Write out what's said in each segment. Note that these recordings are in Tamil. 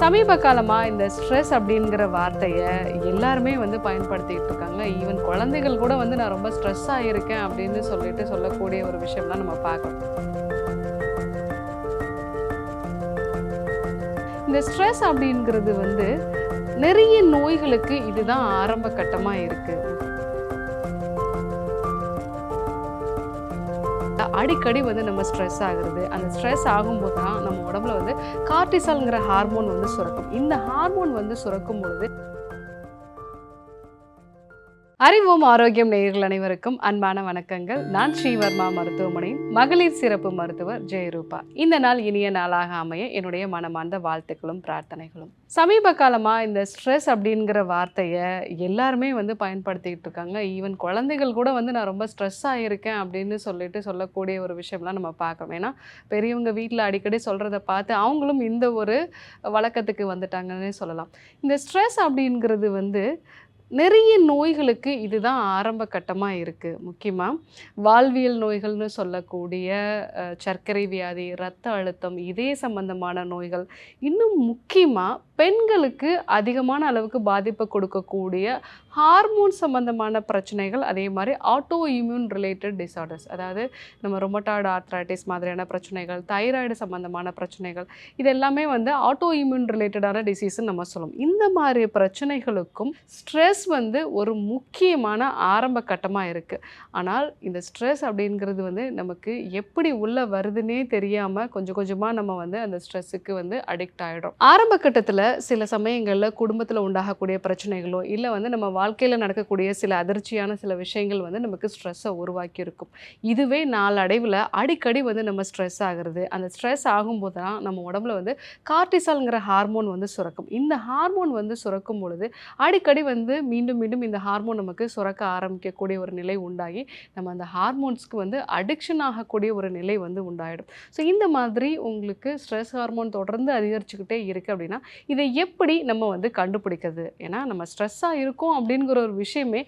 சமீப காலமாக இந்த ஸ்ட்ரெஸ் அப்படிங்கிற வார்த்தையை எல்லாருமே வந்து பயன்படுத்திட்டு இருக்காங்க. ஈவன் குழந்தைகள் கூட வந்து நான் ரொம்ப ஸ்ட்ரெஸ் ஆகியிருக்கேன் அப்படின்னு சொல்லிட்டு சொல்லக்கூடிய ஒரு விஷயம்லாம் நம்ம பார்க்கணும். இந்த ஸ்ட்ரெஸ் அப்படிங்கிறது வந்து நிறைய நோய்களுக்கு இதுதான் ஆரம்ப கட்டமாக இருக்குது அடிக்கடி வந்து நம்ம ஸ்ட்ரெஸ் ஆகுறது. அந்த ஸ்ட்ரெஸ் ஆகும்போது தான் நம்ம உடம்புல வந்து கார்டிசால்ங்கிற ஹார்மோன் வந்து சுரக்கும். இந்த ஹார்மோன் வந்து சுரக்கும் பொழுது அறிவோம் ஆரோக்கியம் நேயர்கள் அனைவருக்கும் அன்பான வணக்கங்கள். நான் ஸ்ரீவர்மா மருத்துவமனையின் மகளிர் சிறப்பு மருத்துவர் ஜெயரூபா. இந்த நாள் இனிய நாளாக அமைய என்னுடைய மனமார்ந்த வாழ்த்துக்களும் பிரார்த்தனைகளும். சமீப காலமாக இந்த ஸ்ட்ரெஸ் அப்படிங்கிற வார்த்தையை எல்லாருமே வந்து பயன்படுத்திக்கிட்டு இருக்காங்க. ஈவன் குழந்தைகள் கூட வந்து நான் ரொம்ப ஸ்ட்ரெஸ் ஆகியிருக்கேன் அப்படின்னு சொல்லிட்டு சொல்லக்கூடிய ஒரு விஷயம்லாம் நம்ம பார்க்கணும் ஏன்னா பெரியவங்க வீட்டில் அடிக்கடி சொல்கிறத பார்த்து அவங்களும் இந்த ஒரு வழக்கத்துக்கு வந்துட்டாங்கன்னே சொல்லலாம். இந்த ஸ்ட்ரெஸ் அப்படிங்கிறது வந்து நிறைய நோய்களுக்கு இதுதான் ஆரம்ப கட்டமாக இருக்குது முக்கியமாக வாழ்வியல் நோய்கள்னு சொல்லக்கூடிய சர்க்கரை வியாதி இரத்த அழுத்தம் இதே சம்பந்தமான நோய்கள். இன்னும் முக்கியமாக பெண்களுக்கு அதிகமான அளவுக்கு பாதிப்பை கொடுக்கக்கூடிய ஹார்மோன் சம்பந்தமான பிரச்சனைகள் அதே மாதிரி ஆட்டோ இம்யூன் ரிலேட்டட் டிசார்டர்ஸ் அதாவது நம்ம ரொமட்டாய்டு ஆர்த்ராட்டிஸ் மாதிரியான பிரச்சனைகள் தைராய்டு சம்பந்தமான பிரச்சனைகள் இது எல்லாமே வந்து ஆட்டோ இம்யூன் ரிலேட்டடான டிசீஸ்ன்னு நம்ம சொல்லுவோம். இந்த மாதிரி பிரச்சனைகளுக்கும் ஸ்ட்ரெஸ் வந்து ஒரு முக்கியமான ஆரம்ப கட்டமாக இருக்குது ஆனால் இந்த ஸ்ட்ரெஸ் அப்படிங்கிறது வந்து நமக்கு எப்படி உள்ளே வருதுன்னே தெரியாமல் கொஞ்சம் கொஞ்சமாக நம்ம வந்து அந்த ஸ்ட்ரெஸ்ஸுக்கு வந்து அடிக்ட் ஆகிடும் ஆரம்ப கட்டத்தில் சில சமயங்களில் குடும்பத்தில் உண்டாகக்கூடிய பிரச்சனைகளோ இல்லை வந்து நம்ம வாழ்க்கையில் நடக்கக்கூடிய சில அதிர்ச்சியான சில விஷயங்கள் வந்து நமக்கு ஸ்ட்ரெஸ்ஸை உருவாக்கி இருக்கும். இதுவே நாளடைவில் அடிக்கடி வந்து நம்ம ஸ்ட்ரெஸ் ஆகிறது. அந்த ஸ்ட்ரெஸ் ஆகும்போது தான் நம்ம உடம்புல வந்து கார்டிசால்ங்கிற ஹார்மோன் வந்து சுரக்கும். இந்த ஹார்மோன் வந்து சுரக்கும் பொழுது அடிக்கடி வந்து மீண்டும் மீண்டும் இந்த ஹார்மோன் நமக்கு சுரக்க ஆரம்பிக்கக்கூடிய ஒரு நிலை உண்டாகி நம்ம அந்த ஹார்மோன்ஸ்க்கு வந்து அடிக்ஷன் ஆகக்கூடிய ஒரு நிலை வந்து உண்டாயிடும். ஸோ இந்த மாதிரி உங்களுக்கு ஸ்ட்ரெஸ் ஹார்மோன் தொடர்ந்து அதிகரிச்சுக்கிட்டே இருக்குது அப்படின்னா இதை எப்படி நம்ம வந்து கண்டுபிடிக்கிறது? ஏன்னா நம்ம ஸ்ட்ரெஸ்ஸாக இருக்கோம் அப்படிங்கிற ஒரு விஷயமே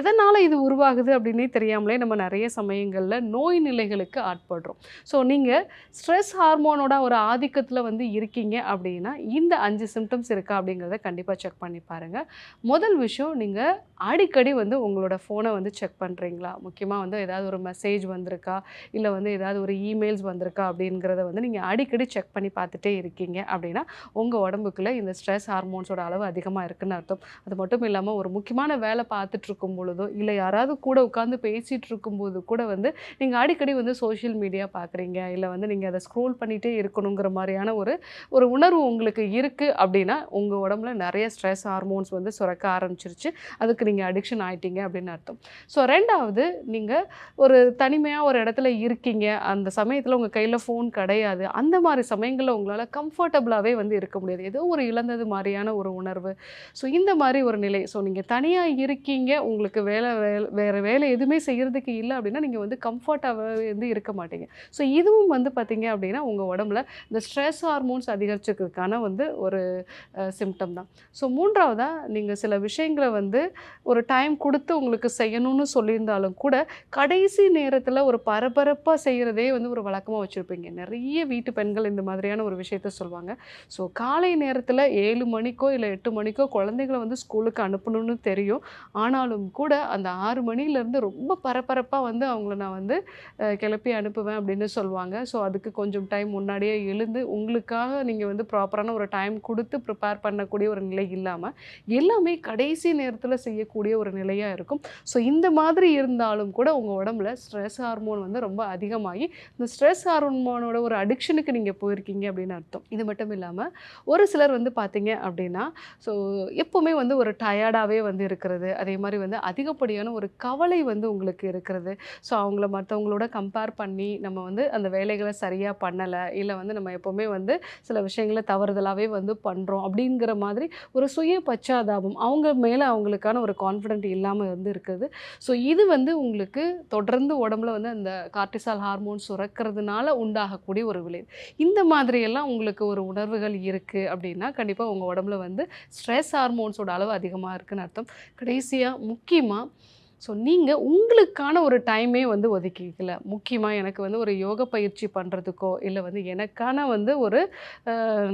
எதனால் இது உருவாகுது அப்படின்னே தெரியாமலே நம்ம நிறைய சமயங்களில் நோய் நிலைகளுக்கு ஆட்படுறோம். ஸோ நீங்கள் ஸ்ட்ரெஸ் ஹார்மோனோட ஒரு ஆதிக்கத்தில் வந்து இருக்கீங்க அப்படின்னா இந்த அஞ்சு சிம்டம்ஸ் இருக்கா அப்படிங்கிறத கண்டிப்பாக செக் பண்ணி பாருங்கள் முதல் விஷயம் நீங்கள் அடிக்கடி வந்து உங்களோட ஃபோனை வந்து செக் பண்ணுறீங்களா முக்கியமாக வந்து ஏதாவது ஒரு மெசேஜ் வந்திருக்கா? இல்லை வந்து ஏதாவது ஒரு இமெயில்ஸ் வந்திருக்கா? அப்படிங்கிறத வந்து நீங்கள் அடிக்கடி செக் பண்ணி பார்த்துட்டே இருக்கீங்க அப்படின்னா உங்கள் உடம்புக்குள்ள இந்த ஸ்ட்ரெஸ் ஹார்மோன்ஸோட அளவு அதிகமாக இருக்குன்னு அர்த்தம். அது மட்டும் இல்லாமல் ஒரு முக்கியமான வேலை பார்த்துட்டு இருக்கும் பொழுதோ இல்லை யாராவது கூட உட்காந்து பேசிகிட்டு இருக்கும்போது கூட வந்து நீங்கள் அடிக்கடி வந்து சோஷியல் மீடியா பார்க்குறீங்க. இல்லை வந்து நீங்கள் அதை ஸ்க்ரோல் பண்ணிகிட்டே இருக்கணுங்கிற மாதிரியான ஒரு ஒரு உணர்வு உங்களுக்கு இருக்குது அப்படின்னா உங்கள் உடம்புல நிறைய ஸ்ட்ரெஸ் ஹார்மோன்ஸ் வந்து சுரக்க ஆரம்பிச்சிருச்சு. அதுக்கு நீங்கள் அடிக்ஷன் ஆகிட்டீங்க அப்படின்னு அர்த்தம். ஸோ ரெண்டாவது நீங்கள் ஒரு தனிமையாக ஒரு இடத்துல இருக்கீங்க. அந்த சமயத்தில் உங்கள் கையில் ஃபோன் கிடையாது. அந்த மாதிரி சமயங்களில் உங்களால் கம்ஃபர்டபுளாகவே வந்து இருக்க முடியாது. ஏதோ ஒரு இழந்தது மாதிரியான ஒரு உணர்வு. ஸோ இந்த மாதிரி ஒரு நிலை. ஸோ நீங்கள் தனியாக இருக்கீங்க. உங்களுக்கு வேலை வேலை வேறு வேலை எதுவுமே செய்கிறதுக்கு இல்லை அப்படின்னா நீங்கள் வந்து கம்ஃபர்ட்டாகவே வந்து இருக்க மாட்டீங்க. ஸோ இதுவும் வந்து பார்த்தீங்க அப்படின்னா உங்கள் உடம்புல இந்த ஸ்ட்ரெஸ் ஹார்மோன்ஸ் அதிகரிச்சதுக்கான வந்து ஒரு சிம்டம் தான். ஸோ மூன்றாவதாக நீங்கள் சில விஷயங்களை வந்து ஒரு டைம் கொடுத்து உங்களுக்கு செய்யணும்னு சொல்லியிருந்தாலும் கூட கடைசி நேரத்தில் ஒரு பரபரப்பாக செய்கிறதே வந்து ஒரு வழக்கமாக வச்சுருப்பீங்க. நிறைய வீட்டு பெண்கள் இந்த மாதிரியான ஒரு விஷயத்த சொல்லுவாங்க ஸோ காலை நேரத்தில் ஏழு மணிக்கோ இல்லை எட்டு மணிக்கோ குழந்தைகளை வந்து ஸ்கூலுக்கு அனுப்பணும்னு தெரியும். ஆனாலும் கூட அந்த ஆறு மணிலேருந்து ரொம்ப பரபரப்பாக வந்து அவங்கள நான் வந்து கிளப்பி அனுப்புவேன் அப்படின்னு சொல்லுவாங்க ஸோ அதுக்கு கொஞ்சம் டைம் முன்னாடியே எழுந்து உங்களுக்காக நீங்கள் வந்து ப்ராப்பரான ஒரு டைம் கொடுத்து ப்ரிப்பேர் பண்ணக்கூடிய ஒரு நிலை இல்லாமல் எல்லாமே கடைசி நேரத்தில் செய்யக்கூடிய ஒரு நிலையாக இருக்கும். ஸோ இந்த மாதிரி இருந்தாலும் கூட உங்கள் உடம்புல ஸ்ட்ரெஸ் ஹார்மோன் வந்து ரொம்ப அதிகமாகி இந்த ஸ்ட்ரெஸ் ஹார்மோனோட ஒரு அடிக்ஷனுக்கு நீங்கள் போயிருக்கீங்க அப்படின்னு அர்த்தம். இது மட்டும் இல்லாமல் ஒரு சிலர் வந்து பார்த்தீங்க அப்படின்னா ஸோ எப்போவுமே வந்து ஒரு டயர்டாகவே வந்து இருக்கிறது. அதே மாதிரி வந்து அதிகப்படியான ஒரு கவலை வந்து உங்களுக்கு இருக்கிறது. ஸோ அவங்கள மற்றவங்களோட கம்பேர் பண்ணி நம்ம வந்து அந்த வேலைகளை சரியாக பண்ணலை இல்லை வந்து நம்ம எப்போவுமே வந்து சில விஷயங்களை தவறுதலாகவே வந்து பண்ணுறோம் அப்படிங்கிற மாதிரி ஒரு சுய பச்சாதாபம் அவங்க மேலே அவங்களுக்கான ஒரு கான்ஃபிடென்ட் இல்லாமல் வந்து இருக்குது ஸோ இது வந்து உங்களுக்கு தொடர்ந்து உடம்புல வந்து அந்த கார்டிசால் ஹார்மோன் சுரக்கிறதுனால உண்டாகக்கூடிய ஒரு விளைவு. இந்த மாதிரியெல்லாம் உங்களுக்கு ஒரு உணர்வுகள் இருக்குது அப்படின்னா கண்டிப்பாக உங்கள் உடம்புல வந்து ஸ்ட்ரெஸ் ஹார்மோன்ஸோட அளவு அதிகமாக இருக்குன்னு அர்த்தம். கடைசியாக முக்கியமாக ஸோ நீங்கள் உங்களுக்கான ஒரு டைமே வந்து ஒதுக்கிக்கல. முக்கியமாக எனக்கு வந்து ஒரு யோக பயிற்சி பண்ணுறதுக்கோ இல்லை வந்து எனக்கான வந்து ஒரு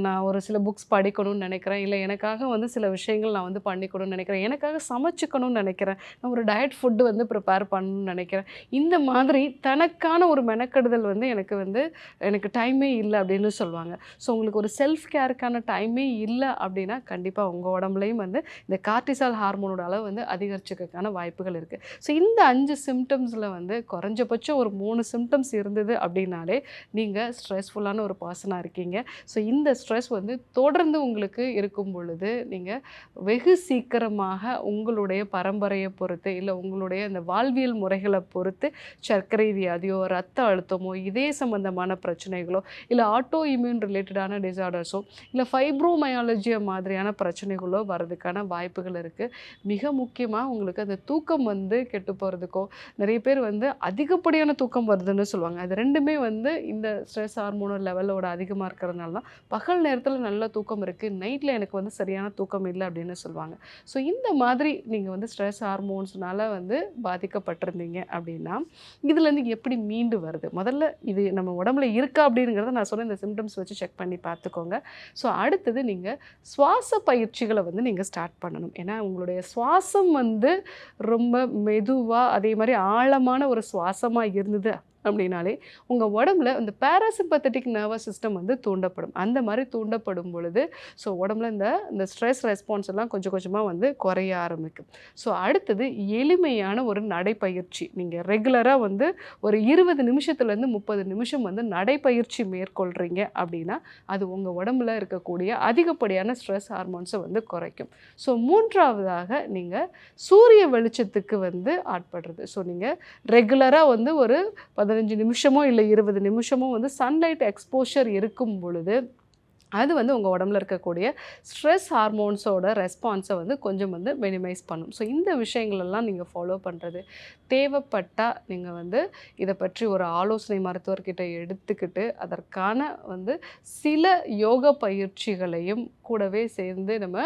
நான் ஒரு சில புக்ஸ் படிக்கணும்னு நினைக்கிறேன். இல்லை எனக்காக வந்து சில விஷயங்கள் நான் வந்து பண்ணிக்கணும்னு நினைக்கிறேன். எனக்காக சமைச்சிக்கணும்னு நினைக்கிறேன். நான் ஒரு டயட் ஃபுட்டு வந்து ப்ரிப்பேர் பண்ணணும்னு நினைக்கிறேன். இந்த மாதிரி தனக்கான ஒரு மெனக்கெடுதல் வந்து எனக்கு வந்து எனக்கு டைமே இல்லை அப்படின்னு சொல்லுவாங்க. ஸோ உங்களுக்கு ஒரு செல்ஃப் கேருக்கான டைமே இல்லை அப்படின்னா கண்டிப்பாக உங்கள் உடம்புலையும் வந்து இந்த கார்டிசால் ஹார்மோனோட அளவு வந்து அதிகரிச்சுக்கான வாய்ப்புகள் இருக்குது ஸோ இந்த அஞ்சு சிம்டம்ஸில் வந்து குறைஞ்சபட்சம் ஒரு மூணு சிம்டம்ஸ் இருந்தது அப்படின்னாலே நீங்கள் ஸ்ட்ரெஸ்ஃபுல்லான ஒரு பர்சனாக இருக்கீங்க. ஸோ இந்த ஸ்ட்ரெஸ் வந்து தொடர்ந்து உங்களுக்கு இருக்கும் பொழுது நீங்கள் வெகு சீக்கிரமாக உங்களுடைய பரம்பரையை பொறுத்து இல்லை உங்களுடைய அந்த வாழ்வியல் முறைகளை பொறுத்து சர்க்கரை வியாதியோ ரத்த அழுத்தமோ இதே சம்பந்தமான பிரச்சனைகளோ இல்லை ஆட்டோ இம்யூன் ரிலேட்டடான டிசார்டர்ஸோ இல்லை ஃபைப்ரோமயாலஜியை மாதிரியான பிரச்சனைகளோ வர்றதுக்கான வாய்ப்புகள் இருக்குது மிக முக்கியமாக உங்களுக்கு அந்த தூக்கம் வந்து வந்து கெட்டு போகிறதுக்கோ நிறைய பேர் வந்து அதிகப்படியான தூக்கம் வருதுன்னு சொல்லுவாங்க. அது ரெண்டுமே வந்து இந்த ஸ்ட்ரெஸ் ஹார்மோனல் லெவலோட அதிகமாக இருக்கிறதுனால தான் பகல் நேரத்தில் நல்ல தூக்கம் இருக்குது நைட்டில் எனக்கு வந்து சரியான தூக்கம் இல்லை அப்படின்னு சொல்லுவாங்க. ஸோ இந்த மாதிரி நீங்கள் வந்து ஸ்ட்ரெஸ் ஹார்மோன்ஸ்னால வந்து பாதிக்கப்பட்டிருந்தீங்க அப்படின்னா இதுலேருந்து எப்படி மீண்டு வருது? முதல்ல இது நம்ம உடம்புல இருக்கா அப்படிங்கிறத நான் சொன்ன இந்த சிம்டம்ஸ் வச்சு செக் பண்ணி பார்த்துக்கோங்க. ஸோ அடுத்தது நீங்கள் சுவாச பயிற்சிகளை வந்து நீங்கள் ஸ்டார்ட் பண்ணணும். ஏன்னா உங்களுடைய சுவாசம் வந்து ரொம்ப மெதுவாக அதே மாதிரி ஆழமான ஒரு சுவாசமாக இருந்தது. அப்படின்னாலே உங்கள் உடம்புல இந்த பேராசிம்பத்தட்டிக் நர்வஸ் சிஸ்டம் வந்து தூண்டப்படும். அந்த மாதிரி தூண்டப்படும் பொழுது ஸோ உடம்புல இந்த இந்த ஸ்ட்ரெஸ் ரெஸ்பான்ஸ் எல்லாம் கொஞ்சம் கொஞ்சமாக வந்து குறைய ஆரம்பிக்கும். ஸோ அடுத்தது எளிமையான ஒரு நடைப்பயிற்சி. நீங்கள் ரெகுலராக வந்து ஒரு இருபது நிமிஷத்துலேருந்து முப்பது நிமிஷம் வந்து நடைப்பயிற்சி மேற்கொள்கிறீங்க அப்படின்னா அது உங்கள் உடம்புல இருக்கக்கூடிய அதிகப்படியான ஸ்ட்ரெஸ் ஹார்மோன்ஸை வந்து குறைக்கும். ஸோ மூன்றாவதாக நீங்கள் சூரிய வெளிச்சத்துக்கு வந்து ஆட்படுறது. ஸோ நீங்கள் ரெகுலராக வந்து ஒரு பதினஞ்சு நிமிஷமோ இல்லை இருபது நிமிஷமோ வந்து சன்லைட் எக்ஸ்போஷர் இருக்கும் பொழுது அது வந்து உங்கள் உடம்புல இருக்கக்கூடிய ஸ்ட்ரெஸ் ஹார்மோன்ஸோட ரெஸ்பான்ஸை வந்து கொஞ்சம் வந்து மினிமைஸ் பண்ணும். ஸோ இந்த விஷயங்களெல்லாம் நீங்கள் ஃபாலோ பண்ணுறது தேவைப்பட்டால் நீங்கள் வந்து இதை பற்றி ஒரு ஆலோசனை மருத்துவர்கிட்ட எடுத்துக்கிட்டு அதற்கான வந்து சில யோக பயிற்சிகளையும் கூடவே சேர்ந்து நம்ம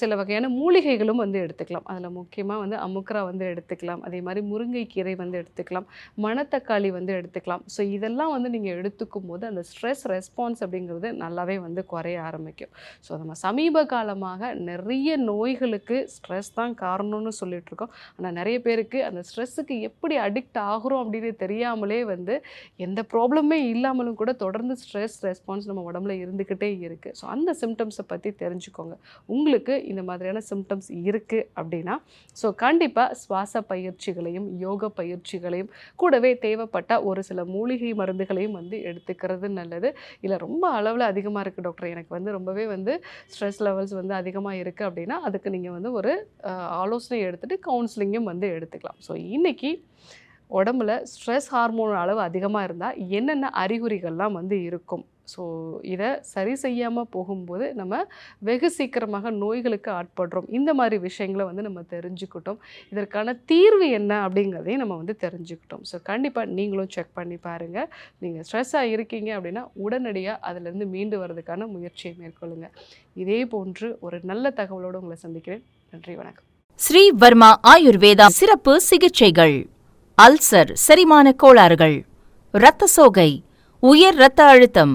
சில வகையான மூலிகைகளும் வந்து எடுத்துக்கலாம். அதில் முக்கியமாக வந்து அமுக்ரா வந்து எடுத்துக்கலாம். அதே மாதிரி முருங்கைக்கீரை வந்து எடுத்துக்கலாம். மணத்தக்காளி வந்து எடுத்துக்கலாம். ஸோ இதெல்லாம் வந்து நீங்கள் எடுத்துக்கும் போது அந்த ஸ்ட்ரெஸ் ரெஸ்பான்ஸ் அப்படிங்கிறது நல்லாவே வந்து குறைய ஆரம்பிக்கும். ஸோ நம்ம சமீப காலமாக நிறைய நோய்களுக்கு ஸ்ட்ரெஸ் தான் காரணம்னு சொல்லிகிட்ருக்கோம் ஆனால் நிறைய பேருக்கு அந்த ஸ்ட்ரெஸ்ஸுக்கு எப்படி அடிக்ட் ஆகுறோம் அப்படின்னு தெரியாமலே வந்து எந்த ப்ராப்ளமே இல்லாமலும் கூட தொடர்ந்து ஸ்ட்ரெஸ் ரெஸ்பான்ஸ் நம்ம உடம்புல இருந்துக்கிட்டே இருக்குது ஸோ அந்த சிம்டம்ஸை பற்றி தெரிஞ்சுக்கோங்க. உங்களுக்கு இந்த மாதிரியான சிம்டம்ஸ் இருக்குது அப்படின்னா ஸோ கண்டிப்பாக சுவாச பயிற்சிகளையும் யோக பயிற்சிகளையும் கூடவே தேவைப்பட்ட ஒரு சில மூலிகை மருந்துகளையும் வந்து எடுத்துக்கிறது நல்லது. இல்லை ரொம்ப அளவில் அதிகமாக இருக்குது டாக்டர் எனக்கு வந்து ரொம்பவே வந்து ஸ்ட்ரெஸ் லெவல்ஸ் வந்து அதிகமாக இருக்குது அப்படின்னா அதுக்கு நீங்கள் வந்து ஒரு ஆலோசனை எடுத்துகிட்டு கவுன்சிலிங்கும் வந்து எடுத்துக்கலாம். ஸோ இன்றைக்கி உடம்புல ஸ்ட்ரெஸ் ஹார்மோன் அளவு அதிகமாக இருந்தால் என்னென்ன அறிகுறிகள்லாம் வந்து இருக்கும்? ஸோ இதை சரி செய்யாமல் போகும்போது நம்ம வெகு சீக்கிரமாக நோய்களுக்கு ஆட்படுறோம். இந்த மாதிரி விஷயங்களை வந்து நம்ம தெரிஞ்சுக்கிட்டோம். இதற்கான தீர்வு என்ன அப்படிங்கிறதையும் நம்ம வந்து தெரிஞ்சுக்கிட்டோம். ஸோ கண்டிப்பாக நீங்களும் செக் பண்ணி பாருங்கள் நீங்கள் ஸ்ட்ரெஸ்ஸாக இருக்கீங்க அப்படின்னா உடனடியாக அதிலேருந்து மீண்டு வர்றதுக்கான முயற்சியை மேற்கொள்ளுங்கள் இதே போன்று ஒரு நல்ல தகவலோடு உங்களை சந்திக்கிறேன். நன்றி வணக்கம். ஸ்ரீ வர்மா ஆயுர்வேதா சிறப்பு சிகிச்சைகள். அல்சர் செரிமான கோளாறுகள். இரத்த சோகை உயர் இரத்த அழுத்தம்.